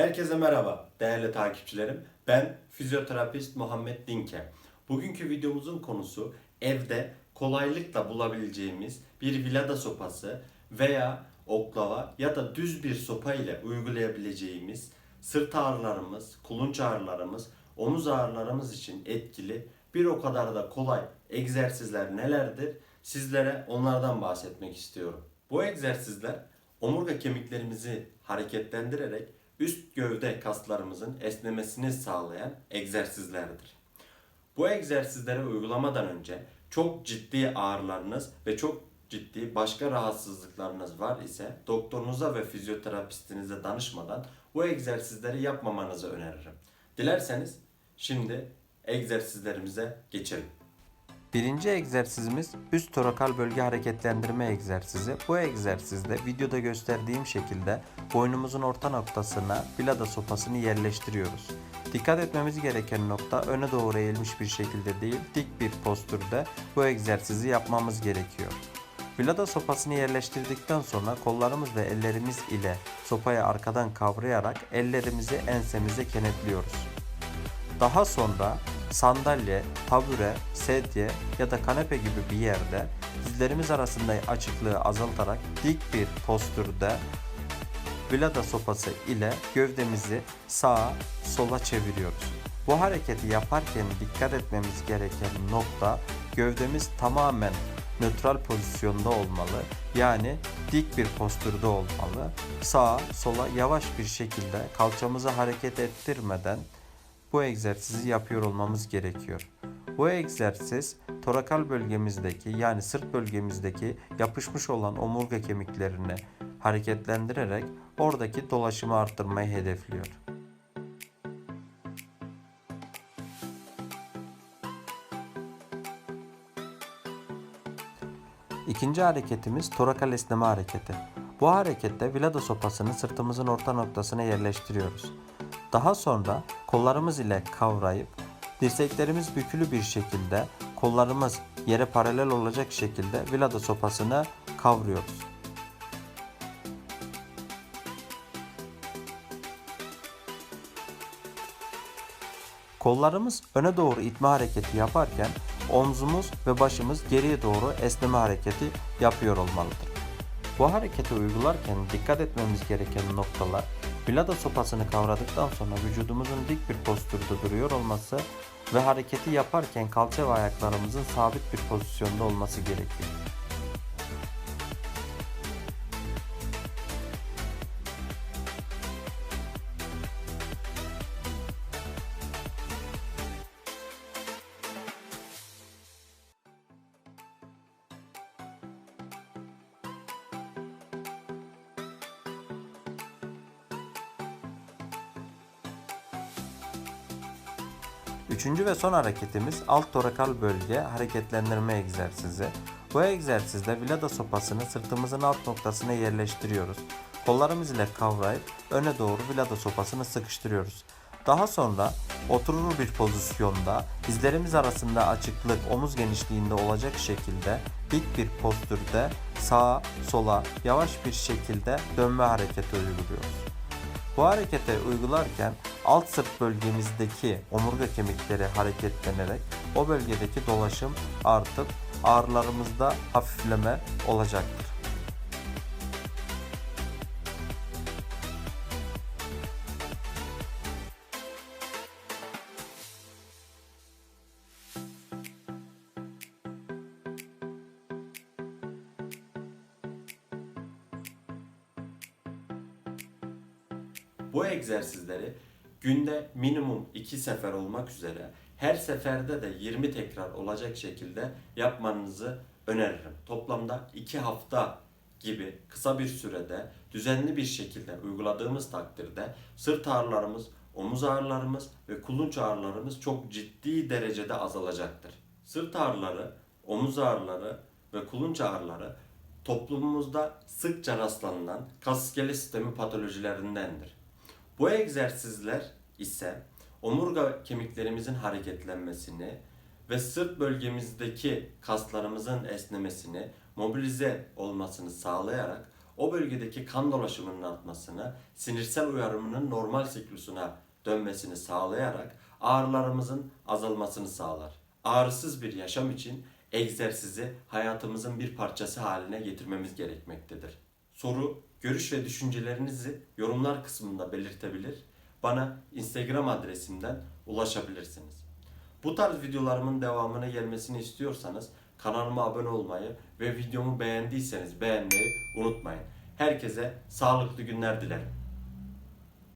Herkese merhaba değerli takipçilerim. Ben fizyoterapist Muhammed Dinke. Bugünkü videomuzun konusu evde kolaylıkla bulabileceğimiz bir vilada sopası veya oklava ya da düz bir sopa ile uygulayabileceğimiz sırt ağrılarımız, kulunç ağrılarımız, omuz ağrılarımız için etkili bir o kadar da kolay egzersizler nelerdir? Sizlere onlardan bahsetmek istiyorum. Bu egzersizler omurga kemiklerimizi hareketlendirerek üst gövde kaslarımızın esnemesini sağlayan egzersizlerdir. Bu egzersizleri uygulamadan önce çok ciddi ağrılarınız ve çok ciddi başka rahatsızlıklarınız var ise doktorunuza ve fizyoterapistinize danışmadan bu egzersizleri yapmamanızı öneririm. Dilerseniz şimdi egzersizlerimize geçelim. Birinci egzersizimiz üst torakal bölge hareketlendirme egzersizi. Bu egzersizde videoda gösterdiğim şekilde boynumuzun orta noktasına vilada sopasını yerleştiriyoruz. Dikkat etmemiz gereken nokta öne doğru eğilmiş bir şekilde değil, dik bir postürde bu egzersizi yapmamız gerekiyor. Vilada sopasını yerleştirdikten sonra kollarımız ve ellerimiz ile sopayı arkadan kavrayarak ellerimizi ensemize kenetliyoruz. Daha sonra sandalye, tabure, sedye ya da kanepe gibi bir yerde dizlerimiz arasında açıklığı azaltarak dik bir postürde vilada sopası ile gövdemizi sağa sola çeviriyoruz. Bu hareketi yaparken dikkat etmemiz gereken nokta gövdemiz tamamen nötral pozisyonda olmalı. Yani dik bir postürde olmalı. Sağa sola yavaş bir şekilde kalçamızı hareket ettirmeden bu egzersizi yapıyor olmamız gerekiyor. Bu egzersiz torakal bölgemizdeki yani sırt bölgemizdeki yapışmış olan omurga kemiklerini hareketlendirerek oradaki dolaşımı arttırmayı hedefliyor. İkinci hareketimiz torakal esneme hareketi. Bu harekette vilada sopasını sırtımızın orta noktasına yerleştiriyoruz. Daha sonra kollarımız ile kavrayıp dirseklerimiz bükülü bir şekilde kollarımız yere paralel olacak şekilde vilada sopasını kavruyoruz. Kollarımız öne doğru itme hareketi yaparken omzumuz ve başımız geriye doğru esneme hareketi yapıyor olmalıdır. Bu hareketi uygularken dikkat etmemiz gereken noktalar Vilada sopasını kavradıktan sonra vücudumuzun dik bir postürde duruyor olması ve hareketi yaparken kalça ve ayaklarımızın sabit bir pozisyonda olması gerekiyor. Üçüncü ve son hareketimiz alt torakal bölge hareketlendirme egzersizi. Bu egzersizde vilada sopasını sırtımızın alt noktasına yerleştiriyoruz. Kollarımız ile kavrayıp öne doğru vilada sopasını sıkıştırıyoruz. Daha sonra oturur bir pozisyonda dizlerimiz arasında açıklık omuz genişliğinde olacak şekilde dik bir postürde sağa sola yavaş bir şekilde dönme hareketi uyguluyoruz. Bu hareketi uygularken alt sırt bölgemizdeki omurga kemikleri hareketlenerek o bölgedeki dolaşım artıp ağrılarımızda hafifleme olacaktır. Bu egzersizleri günde minimum 2 sefer olmak üzere her seferde de 20 tekrar olacak şekilde yapmanızı öneririm. Toplamda 2 hafta gibi kısa bir sürede düzenli bir şekilde uyguladığımız takdirde sırt ağrılarımız, omuz ağrılarımız ve kulunç ağrılarımız çok ciddi derecede azalacaktır. Sırt ağrıları, omuz ağrıları ve kulunç ağrıları toplumumuzda sıkça rastlanılan kas iskelet sistemi patolojilerindendir. Bu egzersizler ise omurga kemiklerimizin hareketlenmesini ve sırt bölgemizdeki kaslarımızın esnemesini, mobilize olmasını sağlayarak o bölgedeki kan dolaşımının artmasını, sinirsel uyarımının normal siklusuna dönmesini sağlayarak ağrılarımızın azalmasını sağlar. Ağrısız bir yaşam için egzersizi hayatımızın bir parçası haline getirmemiz gerekmektedir. Soru, görüş ve düşüncelerinizi yorumlar kısmında belirtebilir, bana Instagram adresimden ulaşabilirsiniz. Bu tarz videolarımın devamını gelmesini istiyorsanız kanalıma abone olmayı ve videomu beğendiyseniz beğenmeyi unutmayın. Herkese sağlıklı günler dilerim.